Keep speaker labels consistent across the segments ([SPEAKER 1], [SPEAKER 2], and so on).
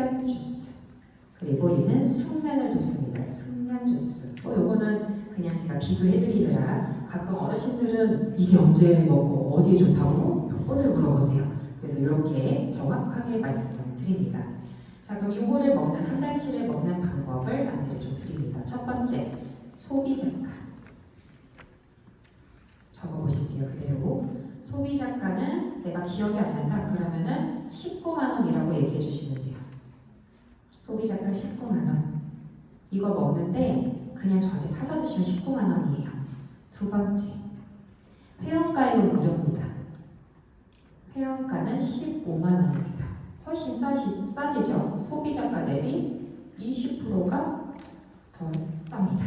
[SPEAKER 1] 흑변 주스. 그리고 얘는 숙면을 뒀습니다. 숙면 주스. 어, 요거는 그냥 제가 비교해드리느라 가끔 어르신들은 이게 언제 먹고 어디에 좋다고 몇 번을 물어보세요. 그래서 이렇게 정확하게 말씀을 드립니다. 자, 그럼 요거를 먹는 한 달치를 먹는 방법을 안내를 좀 드립니다. 첫 번째, 소비 작가. 적어보실게요. 그대로. 소비 작가는 내가 기억이 안 난다. 그러면은 19만 원이라고 얘기해 주시면 돼요. 소비 작가 19만 원. 이거 먹는데 그냥 저한테 사서 드시면 19만 원이에요. 두 번째, 회원가액은 무료입니다. 회원가는 15만 원입니다. 훨씬 싸지, 싸지죠? 소비 작가 대비 20%가 더 쌉니다.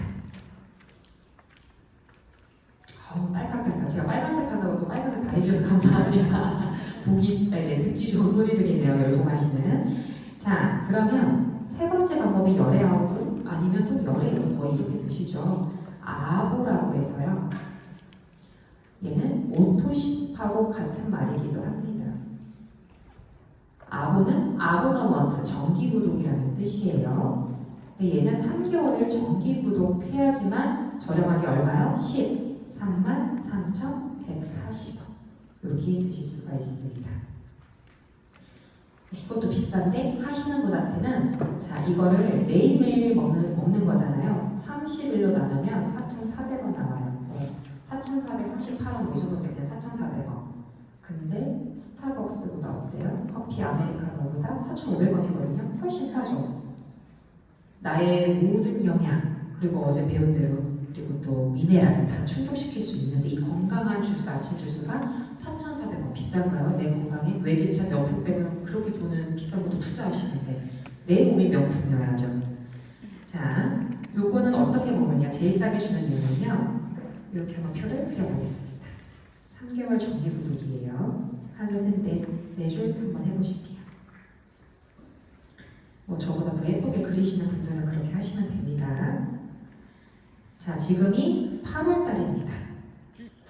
[SPEAKER 1] 어우, 딸깍딸깍. 제가 빨간색 한다고 또 빨간색 다 해주셔서 감사합니다. 보기, 네, 네, 듣기 좋은 소리들이네요. 열공하시는. 자, 그러면 세 번째 방법이 열애하고 아니면 또 열애로 거의 이렇게 드시죠. 아보라고 해서요. 얘는 오토십하고 같은 말이기도 합니다. 아보는 아보너먼트, 정기구독이라는 뜻이에요. 근데 얘는 3개월을 정기구독해야지만 저렴하게 얼마요? 13만 3,140원. 이렇게 드실 수가 있습니다. 이것도 비싼데 하시는 분한테는 자 이거를 매일매일 먹는, 먹는 거잖아요. 30일로 나누면 4,400원 나와요. 네. 4,438원 뭐 이 정도 되면 4,400원. 근데 스타벅스보다 어때요? 커피 아메리카노보다 4,500원이거든요. 훨씬 싸죠. 나의 모든 영양 그리고 어제 배운 대로 그리고 또 미네랄을 다 충족시킬 수 있는데 이 건강한 주스 아침 주스가 4,400원 비싼가요? 내 건강에 외제차 명품 빼면 그렇게 돈은 비싼 것도 투자하시는데 내 몸이 명품이어야죠. 자, 요거는 어떻게 먹느냐? 제일 싸게 주는 이유는요. 이렇게 한번 표를 그려보겠습니다. 3개월 정기 구독이에요. 넷, 네줄 한번 해보실게요. 뭐 저보다 더 예쁘게 그리시는 분들은 그렇게 하시면 됩니다. 자, 지금이 8월 달입니다.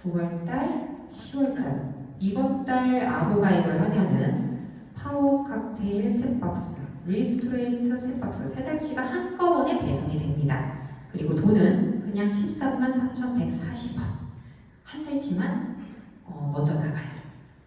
[SPEAKER 1] 9월 달, 10월 달. 이번 달 아보 가입을 하면은 파워 칵테일 세 박스, 리스토레이트 세 박스 세 달치가 한꺼번에 배송이 됩니다. 그리고 돈은 그냥 13만 3,140원. 한 달치만 어, 먼저 나가요.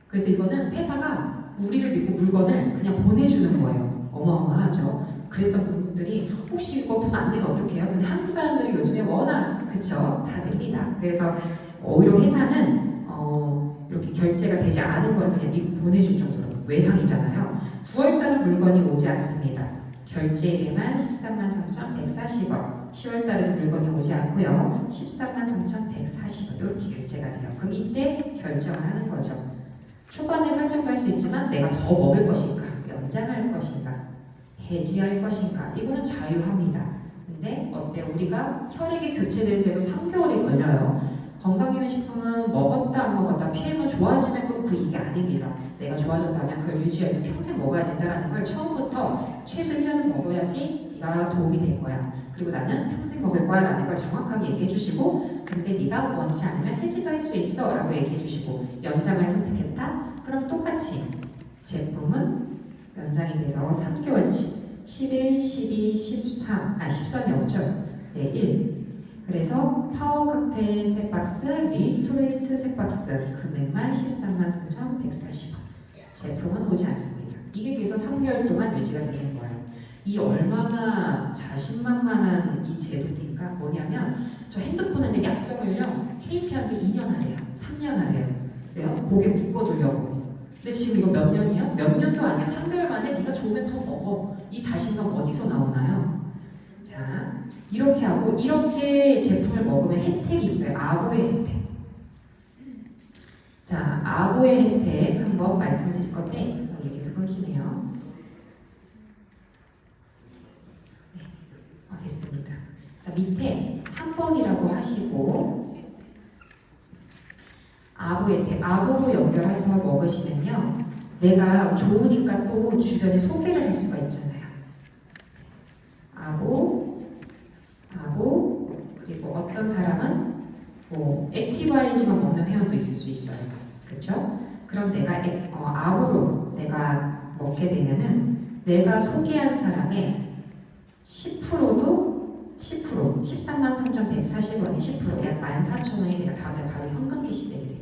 [SPEAKER 1] 그래서 이거는 회사가 우리를 믿고 물건을 그냥 보내주는 거예요. 어마어마하죠. 그랬던 분들이 혹시 이거 돈 안 내면 어떡해요? 근데 한국 사람들이 요즘에 워낙 그쵸 다 냅니다. 그래서 오히려 회사는 어, 이렇게 결제가 되지 않은 걸 그냥 믿고 보내줄 정도로 외상이잖아요. 9월달은 물건이 오지 않습니다. 결제에만 13만 3,140원. 10월달에도 물건이 오지 않고요. 13만 3,140원 이렇게 결제가 돼요. 그럼 이때 결정을 하는 거죠. 초반에 설정도 할수 있지만 내가 더 먹을 것인가, 연장할 것인가, 해지할 것인가 이거는 자유합니다. 근데 어때 우리가 혈액이 교체되는데도 3개월이 걸려요. 건강기능식품은 먹었다 안 먹었다 피해면 좋아지면 끊고 이게 아닙니다. 내가 좋아졌다면 그걸 유지해서 평생 먹어야 된다는 걸 처음부터 최소 1년은 먹어야지 네가 도움이 될 거야. 그리고 나는 평생 먹을 거야 라는 걸 정확하게 얘기해 주시고 근데 네가 원치 않으면 해지도 할 수 있어 라고 얘기해 주시고 연장을 선택했다? 그럼 똑같이 제품은 연장이 돼서 3개월치 11, 12, 13, 아 13이 없죠. 네, 1. 그래서 파워 칵테일 세 박스, 리스토레이트 세 박스 금액만 13만 3,140원. 제품은 오지 않습니다. 이게 계속 3개월 동안 유지가 되는 거예요. 이 얼마나 자신만만한 이 제도인가 뭐냐면 저 핸드폰한테 약정을요 KT한테 2년 하래요, 3년 하래요. 왜요? 고객 묶어두려고. 근데 지금 이거 몇 년이야? 몇 년도 아니야. 3개월 만에 네가 좋으면 더 먹어. 이 자신감 어디서 나오나요? 자, 이렇게 하고 이렇게 제품을 먹으면 혜택이 있어요. 아보의 혜택. 자, 아보의 혜택 한번 말씀을 드릴 건데 어, 얘기해서 끊기네요. 네, 어, 됐습니다. 자, 밑에 3번이라고 하시고 아보 혜택, 아보로 연결해서 먹으시면요. 내가 좋으니까 또 주변에 소개를 할 수가 있잖아요. 아보, 아보, 그리고 어떤 사람은 뭐 액티바이즈만 먹는 회원도 있을 수 있어요. 그렇죠? 그럼 내가 액- 어, 아보로 내가 먹게 되면은 내가 소개한 사람의 10%도 10% 13만 3,140원의 10%약 14,000원이 내가 다음날 바로 현금 캐시백이 됩니다.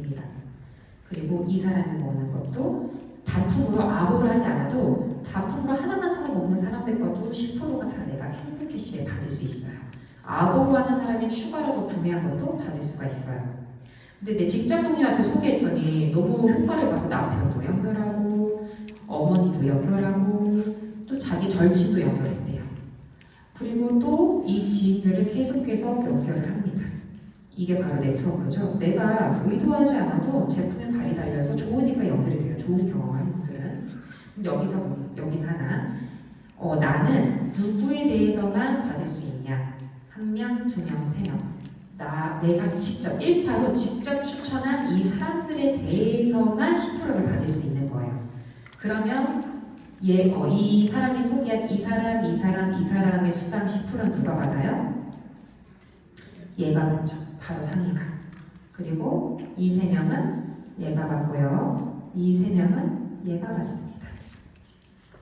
[SPEAKER 1] 그리고 이 사람이 먹는 것도 단품으로 아보를 하지 않아도 단품으로 하나만 사서 먹는 사람들 것도 10%가 다 내가 현금 캐시백 받을 수 있어요. 아보로 하는 사람이 추가로 더 구매한 것도 받을 수가 있어요. 근데 내 직장 동료한테 소개했더니 너무 효과를 봐서 남편도 연결하고 어머니도 연결하고 또 자기 절친도 연결했대요. 그리고 또 이 지인들을 계속해서 연결을 합니다. 이게 바로 네트워크죠. 내가 의도하지 않아도 제품에 발이 달려서 좋으니까 연결이 돼요. 좋은 경험을 한 분들은. 근데 여기서 여기서 하나 어, 나는 누구에 대해서만 받을 수 있냐? 한 명, 두 명, 세 명. 나 내가 직접 1차로 직접 추천한 이 사람들에 대해서만 10%를 받을 수 있는 거예요. 그러면 얘, 어, 이 사람이 소개한 이 사람, 이 사람, 이 사람의 수당 10%는 누가 받아요? 얘가 받죠. 바로 상위가. 그리고 이 세 명은 얘가 받고요. 이 세 명은 얘가 받습니다.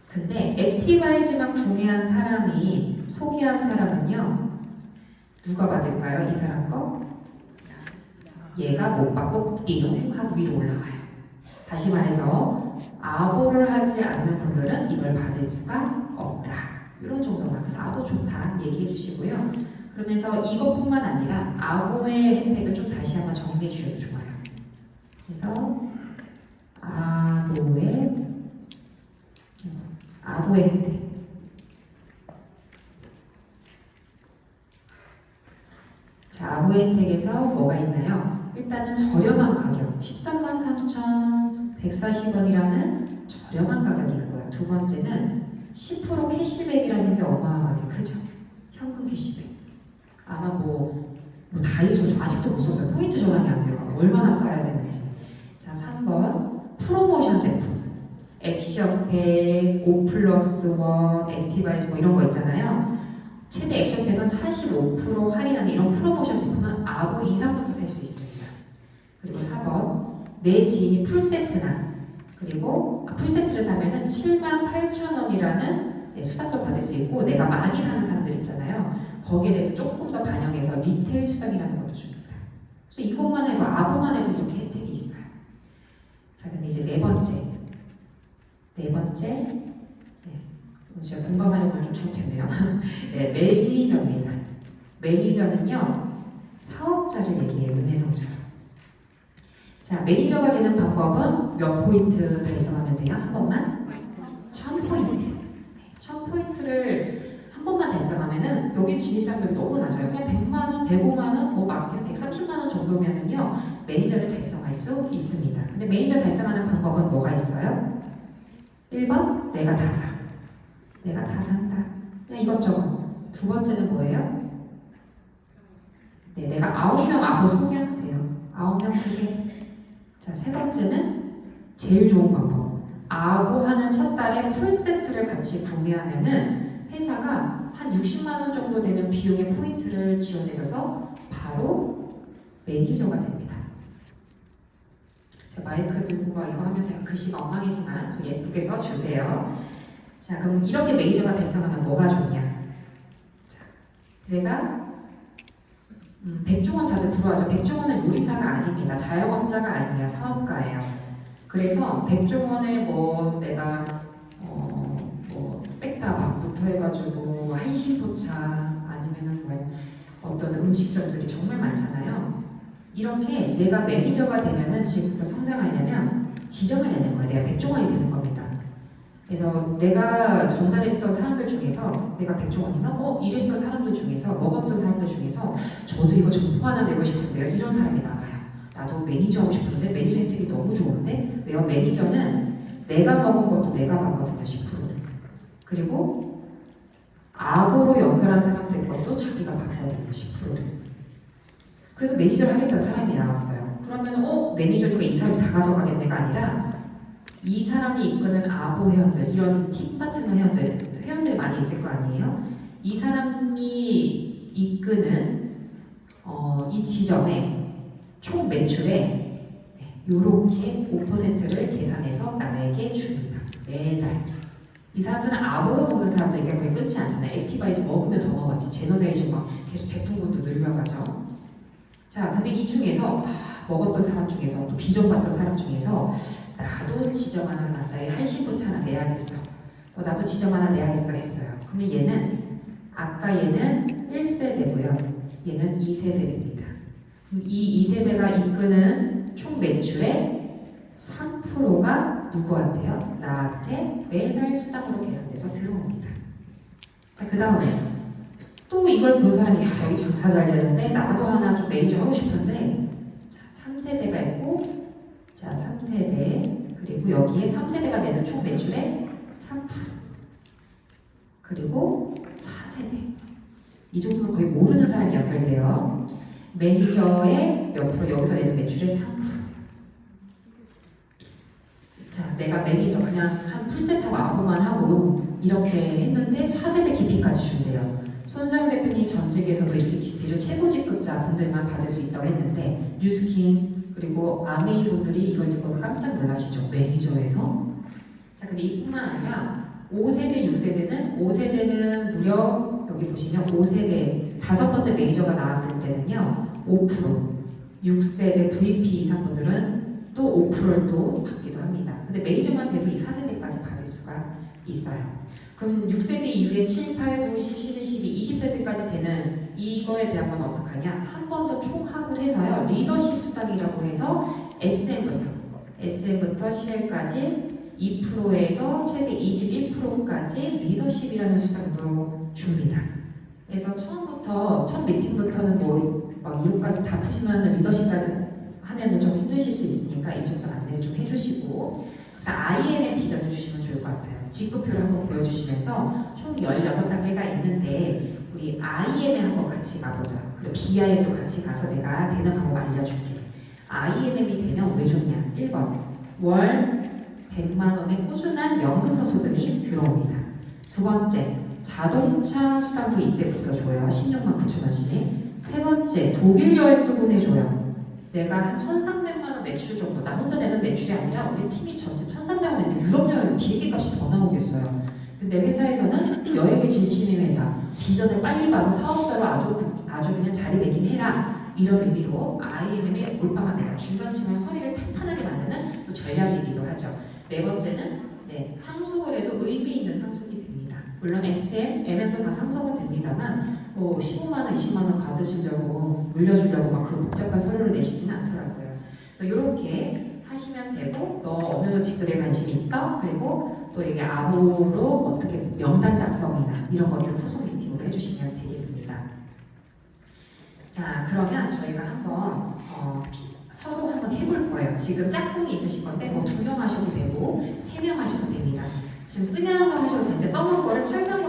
[SPEAKER 1] 근데 액티바이즈만 구매한 사람이 소개한 사람은요. 누가 받을까요? 이 사람 거? 얘가 못 받고 띠용 하고 위로 올라가요. 다시 말해서 아보를 하지 않는 분들은 이걸 받을 수가 없다. 이런 정도만 그래서 아보 좋다 얘기해 주시고요. 그러면서 이것뿐만 아니라 아보의 혜택을 좀 다시 한번 정리해 주셔도 좋아요. 그래서 아보의 아보의 혜택. 자, 아보의 혜택에서 뭐가 있나요? 일단은 저렴한 가격, 13만 3,140원이라는 저렴한 가격이 있고요. 두 번째는 10% 캐시백이라는 게 어마어마하게 크죠. 현금 캐시백. 다이소 저 아직도 못 썼어요. 포인트 전환이 안 돼요. 얼마나 써야 되는지. 자, 3번 프로모션 제품. 액션팩, 5 플러스 1, 액티바이즈 뭐 이런 거 있잖아요. 최대 액션팩은 45% 할인하는 이런 프로모션 제품은 아보 이상부터 살 수 있습니다. 그리고 4번 내 지인이 풀세트나 그리고 아, 풀세트를 사면은 7만 8천 원이라는 네, 수당도 받을 수 있고 내가 많이 사는 사람들 있잖아요. 거기에 대해서 조금 더 반영해서 리테일 수당이라는 것도 줍니다. 그래서 이것만 해도 아보만 해도 이렇게 혜택이 있어요. 자, 근데 이제 네 번째 네 번째 네, 제가 공감하려고 좀 잘못했네요. 네, 매니저입니다. 매니저는요 사업자를 얘기해요 은혜성처럼. 자, 매니저가 되는 방법은 몇 포인트 달성하면 돼요? 한 번만? 천 포인트. 천 포인트를 한 번만 달성하면은 여기 진입장벽이 너무 낮아요. 그냥 100만 원, 105만 원, 뭐 많게는 130만 원 정도면은요 매니저를 달성할 수 있습니다. 근데 매니저 달성하는 방법은 뭐가 있어요? 1번 내가 다 사. 내가 다 산다. 그냥 이것저것. 두 번째는 뭐예요? 네, 내가 아홉 명 아고 소개하면 돼요. 아홉 명 소개. 자, 세 번째는 제일 좋은 방법. 아고 하는 첫 달에 풀 세트를 같이 구매하면은 회사가 한 60만 원 정도 되는 비용의 포인트를 지원해줘서 바로 매니저가 됩니다. 자, 마이크 들고 가 이거 하면서 글씨가 엉망이지만 예쁘게 써주세요. 자, 그럼 이렇게 매니저가 달성하면 뭐가 좋냐? 자, 내가 음, 백종원 다들 부러워하죠. 백종원은 요리사가 아닙니다. 자영업자가 아니에요. 사업가예요. 그래서 백종원을 뭐 내가 다방부터 해가지고 뭐 한식포차 아니면은 뭐 어떤 음식점들이 정말 많잖아요. 이렇게 내가 매니저가 되면은 지금부터 성장하려면 지정을 내는 거예요. 내가 백종원이 되는 겁니다. 그래서 내가 전달했던 사람들 중에서 내가 백종원이면 어 이랬던 사람들 중에서 먹었던 사람들 중에서 저도 이거 정보 하나 내고 싶은데요. 이런 사람이 나와요. 나도 매니저 하고 싶은데 매니저 혜택이 너무 좋은데 왜요? 매니저는 내가 먹은 것도 내가 받거든요. 10%. 그리고 아보로 연결한 사람들 것도 자기가 받거든요. 10%를. 그래서 매니저를 하겠다는 사람이 나왔어요. 그러면 어 매니저니까 이 사람이 다 가져가겠네가 아니라 이 사람이 이끄는 아보 회원들, 이런 팀 파트너 회원들, 회원들 많이 있을 거 아니에요? 이 사람이 이끄는 어, 이 지점의 총 매출에 이렇게 5%를 계산해서 나에게 줍니다. 매달. 이 사람들은 아보로 먹는 사람들이니까 거의 끊지 않잖아요. 액티바이즈 먹으면 더 먹었지. 제너레이션 막 계속 제품군도 늘려가죠. 자, 근데 이 중에서 아, 먹었던 사람 중에서 또 비전받던 사람 중에서 나도 지정 하나 나의 한신부차 하나 내야겠어. 어, 나도 지정 하나 내야겠어 했어요. 그러면 얘는 아까 얘는 1세대고요. 얘는 2세대입니다. 이 2세대가 이끄는 총 매출의 3%가 누구한테요? 나한테 매달 수당으로 계산돼서 들어옵니다. 자, 그 다음에 또 이걸 본 사람이 야, 여기 장사 잘 되는데 나도 하나 좀 매니저 하고 싶은데 자, 3세대가 있고 자, 3세대 그리고 여기에 3세대가 되는 총 매출의 3% 그리고 4세대 이 정도는 거의 모르는 사람이 연결돼요. 매니저의 몇 프로 여기서 내는 매출의 3%. 자, 내가 매니저 그냥 한 풀셋하고 아부만 하고 이렇게 했는데 4세대 기피까지 준대요. 손정 대표님 전직에서도 이렇게 기피를 최고 직급자 분들만 받을 수 있다고 했는데 뉴스킨 그리고 아메이 분들이 이걸 듣고서 깜짝 놀라시죠. 매니저에서. 자, 근데 이뿐만 아니라 5세대, 6세대는 5세대는 무려 여기 보시면 5세대 다섯 번째 매니저가 나왔을 때는요 5% 6세대 VP 이상 분들은 또 5%를 또 받기도 합니다. 근데 매니저만 돼도 이 4세대까지 받을 수가 있어요. 그럼 6세대 이후에 7, 8, 9, 10, 11, 12, 20세대까지 되는 이거에 대한 건 어떡하냐? 한 번 더 총합을 해서요. 리더십 수당이라고 해서 SM부터 SM부터 11까지 2%에서 최대 21%까지 리더십이라는 수당도 줍니다. 그래서 처음부터 첫 미팅부터는 뭐 막 이론까지 다 푸시면 리더십까지 하면은 좀 힘드실 수 있으니까 이 정도 안내를 좀 해주시고 그래서 IM의 비전을 주시면 좋을 것 같아요. 직급표를 한번 보여주시면서 총 16단계가 있는데 우리 IM에 한번 같이 가보자. 그리고 BIM도 같이 가서 내가 되는 방법 알려줄게. IMM이 되면 왜 좋냐? 1번 월 100만 원의 꾸준한 연금서 소득이 들어옵니다. 두 번째 자동차 수당도 이때부터 줘요. 16만 9천 원씩. 세 번째 독일 여행도 보내줘요. 내가 한 1,300만 원 매출 정도, 나 혼자 내는 매출이 아니라 우리 팀이 전체 1,300만 원인데 유럽 여행 비행기 값이 더 나오겠어요. 근데 회사에서는 여행의 진심인 회사, 비전을 빨리 봐서 사업자로 아주, 그- 아주 그냥 자리매김해라 이런 의미로 IMM에 몰빵합니다. 중간층의 허리를 탄탄하게 만드는 또 전략이기도 하죠. 네 번째는 네, 상속을 해도 의미 있는 상속이 됩니다. 물론 SM, MM도 다 상속은 됩니다만 뭐 15만 원, 20만 원 받으시려고 물려주려고 막 그 복잡한 서류를 내시지는 않더라고요. 이렇게 하시면 되고 너 어느 직급에 관심 있어? 그리고 또 이게 아보로 어떻게 명단 작성이나 이런 것들 후속 미팅으로 해주시면 되겠습니다. 자 그러면 저희가 한번 어, 피- 서로 한번 해볼 거예요. 지금 짝꿍이 있으신 건데 뭐 두 명 하셔도 되고 세 명 하셔도 됩니다. 지금 쓰면서 하셔도 되는데 써놓은 거를 설명